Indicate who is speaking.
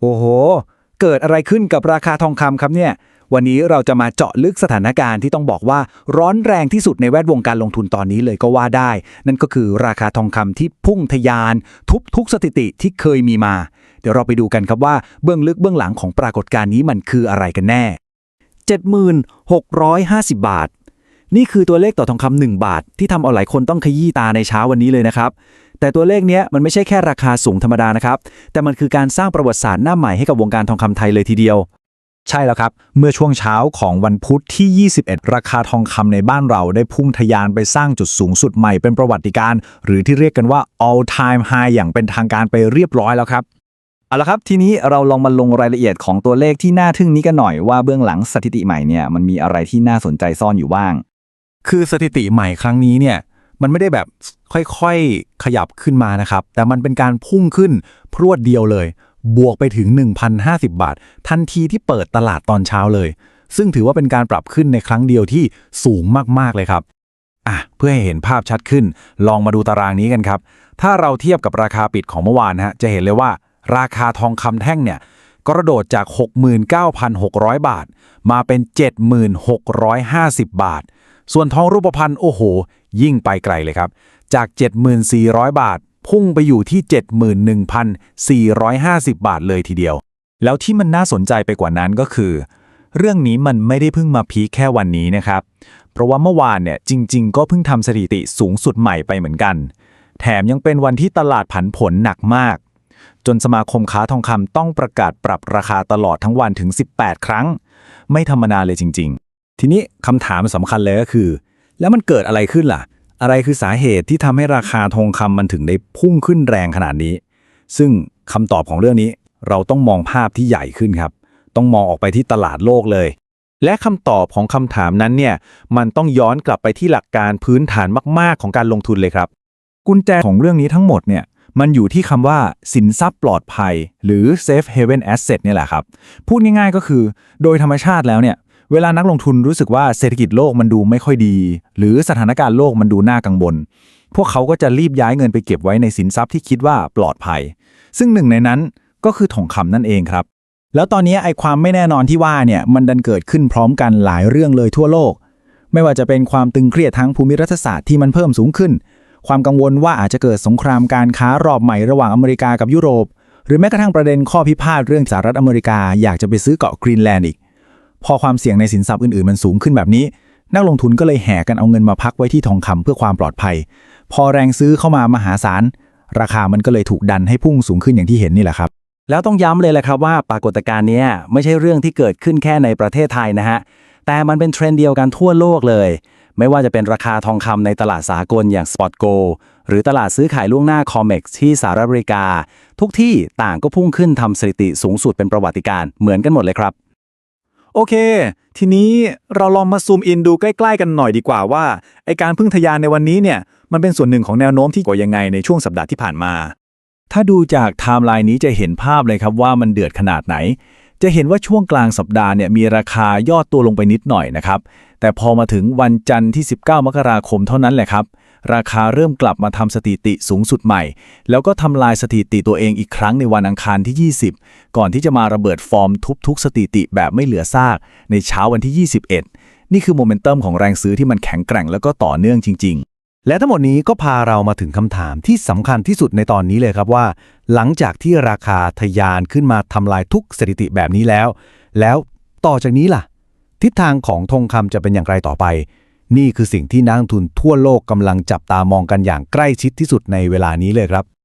Speaker 1: โอ้โห เกิดอะไรขึ้นกับราคาทองคำครับเนี่ย วันนี้เราจะมาเจาะลึกสถานการณ์ที่ต้องบอกว่าร้อนแรงที่สุดในแวดวงการลงทุนตอนนี้เลยก็ว่าได้ นั่นก็คือราคาทองคำที่พุ่งทะยาน ทุบทุกสถิติที่เคยมีมา เดี๋ยวเราไปดูกันครับว่าเบื้องลึกเบื้องหลังของปรากฏการณ์นี้มันคืออะไรกันแน่
Speaker 2: 7650 บาท นี่คือตัวเลขต่อทองคำ1บาท ที่ทำเอาหลายคนต้องขยี้ตาในเช้าวันนี้เลยนะครับ แต่ตัวเลขเนี้ยมันไม่ใช่แค่ราคาสูงธรรมดานะครับ แต่มันคือการสร้างประวัติศาสตร์หน้าใหม่ให้กับวงการทองคำไทยเลยทีเดียว
Speaker 1: ใช่แล้วครับ เมื่อช่วงเช้าของวันพุธที่ 21 ราคาทองคำในบ้านเราได้พุ่งทะยานไปสร้างจุดสูงสุดใหม่เป็นประวัติการณ์หรือที่เรียกกันว่า all time high อย่างเป็นทางการไปเรียบร้อยแล้วครับ
Speaker 2: เอาละครับ ทีนี้เราลองมาลงรายละเอียดของตัวเลขที่น่าทึ่งนี้กันหน่อยว่าเบื้องหลังสถิติใหม่เนี่ยมันมีอะไรที่น่าสนใจซ่อนอยู่บ้าง
Speaker 1: คือสถิติใหม่ครั้งนี้เนี่ย มันไม่ได้แบบค่อยๆ ขยับขึ้นมานะครับ แต่มันเป็นการพุ่งขึ้นพรวดเดียวเลย บวกไปถึง 1,050 บาท ทันทีที่เปิดตลาดตอนเช้าเลย ซึ่งถือว่าเป็นการปรับขึ้นในครั้งเดียวที่สูงมากๆเลยครับอะเพื่อให้เห็นภาพชัดขึ้น ลองมาดูตารางนี้กันครับ ถ้าเราเทียบกับราคาปิดของเมื่อวานฮะจะเห็นเลยว่า ราคาทองคำแท่งเนี่ยกระโดดจาก 69,600 บาท มาเป็น 7,650 บาท ส่วนทองรูปพรรณโอ้โห ยิ่งไปไกลเลยครับ จาก 7,400 บาท พุ่งไปอยู่ที่ 71,450 บาทเลยทีเดียว แล้วที่มันน่าสนใจไปกว่านั้นก็คือ เรื่องนี้มันไม่ได้เพิ่งมาพีคแค่วันนี้นะครับ เพราะว่าเมื่อวานเนี่ยจริง ๆ ก็เพิ่งทำสถิติสูงสุดใหม่ไปเหมือนกัน แถมยังเป็นวันที่ตลาดผันผลหนักมาก จนสมาคมค้าทองคำต้องประกาศปรับราคาตลอดทั้งวันถึง 18 ครั้ง ไม่ธรรมดาเลยจริง ๆ ทีนี้คำถามสำคัญเลยก็คือ แล้วมันเกิดอะไรขึ้นล่ะ อะไรคือสาเหตุที่ทำให้ราคาทองคำมันถึงได้พุ่งขึ้นแรงขนาดนี้ ซึ่งคำตอบของเรื่องนี้ เราต้องมองภาพที่ใหญ่ขึ้นครับ ต้องมองออกไปที่ตลาดโลกเลย และคำตอบของคำถามนั้นเนี่ยมันต้องย้อนกลับไปที่หลักการพื้นฐานมาก ๆ ของการลงทุนเลยครับ กุญแจของเรื่องนี้ทั้งหมดเนี่ยมันอยู่ที่คำว่าสินทรัพย์ปลอดภัย หรือ safe haven asset เนี่ยแหละครับ พูดง่ายๆก็คือ โดยธรรมชาติแล้วเนี่ย เวลานักลงทุนรู้สึกว่าเศรษฐกิจโลกมันดูไม่ค่อยดี หรือสถานการณ์โลกมันดูน่ากังวลพวกเขาก็จะรีบย้ายเงินไปเก็บไว้ในสินทรัพย์ที่คิดว่าปลอดภัย ซึ่งหนึ่งในนั้นก็คือทองคำนั่นเองครับ แล้วตอนนี้ไอ้ความไม่แน่นอนที่ว่าเนี่ยมันดันเกิดขึ้นพร้อมกันหลายเรื่องเลยทั่วโลก ไม่ว่าจะเป็นความตึงเครียดทั้งภูมิรัฐศาสตร์ที่มันเพิ่มสูงขึ้น ความกังวลว่าอาจจะเกิดสงครามการค้ารอบใหม่ระหว่างอเมริกากับยุโรป หรือแม้กระทั่งประเด็นข้อพิพาทเรื่องสหรัฐอเมริกาอยากจะไปซื้อเกาะกรีนแลนด์อีก พอความเสี่ยงในสินทรัพย์อื่นๆมันสูงขึ้นแบบนี้ นักลงทุนก็เลยแห่กันเอาเงินมาพักไว้ที่ทองคำเพื่อความปลอดภัย พอแรงซื้อเข้ามามหาศาลราคามันก็เลยถูกดันให้พุ่งสูงขึ้นอย่างที่เห็นนี่แหละครับ
Speaker 2: แล้วต้องย้ำเลยแหละครับว่าปรากฏการณ์นี้ไม่ใช่เรื่องที่เกิดขึ้นแค่ในประเทศไทยนะฮะแต่มันเป็นเทรนด์เดียวกันทั่วโลกเลย ไม่ว่าจะเป็นราคาทองคำในตลาดสากลอย่าง Spot Go หรือตลาดซื้อขายล่วงหน้า COMEX ที่สหรัฐอเมริกา ทุกที่ต่างก็พุ่งขึ้นทำสถิติสูงสุดเป็นประวัติการณ์เหมือนกันหมดเลยครับ
Speaker 1: โอเค ทีนี้เราลองมาซูมอินดูใกล้ ๆ กันหน่อยดีกว่าว่าไอการพึ่งทะยานในวันนี้เนี่ยมันเป็นส่วนหนึ่งของแนวโน้มที่กว่ายังไงในช่วงสัปดาห์ที่ผ่านมา ถ้าดูจากไทม์ไลน์นี้จะเห็นภาพเลยครับว่ามันเดือดขนาดไหน จะเห็นว่าช่วงกลางสัปดาห์เนี่ยมีราคาย่อตัวลงไปนิดหน่อยนะครับแต่พอมาถึงวันจันทร์ที่ 19 มกราคมเท่านั้นแหละครับ ราคาเริ่มกลับมาทำสถิติสูงสุดใหม่ แล้วก็ทำลายสถิติตัวเองอีกครั้งในวันอังคารที่ 20 ก่อนที่จะมาระเบิดฟอร์มทุบทุกสถิติแบบไม่เหลือซาก ในเช้าวันที่ 21 นี่คือโมเมนตัมของแรงซื้อที่มันแข็งแกร่งแล้วก็ต่อเนื่องจริง ๆและทั้งหมดนี้ก็พาเรามาถึงคำถามที่สำคัญที่สุดในตอนนี้เลยครับว่า หลังจากที่ราคาทะยานขึ้นมาทำลายทุกสถิติแบบนี้แล้ว แล้วต่อจากนี้ล่ะ ทิศทางของทองคำจะเป็นอย่างไรต่อไป นี่คือสิ่งที่นักทุนทั่วโลกกำลังจับตามองกันอย่างใกล้ชิดที่สุดในเวลานี้เลยครับ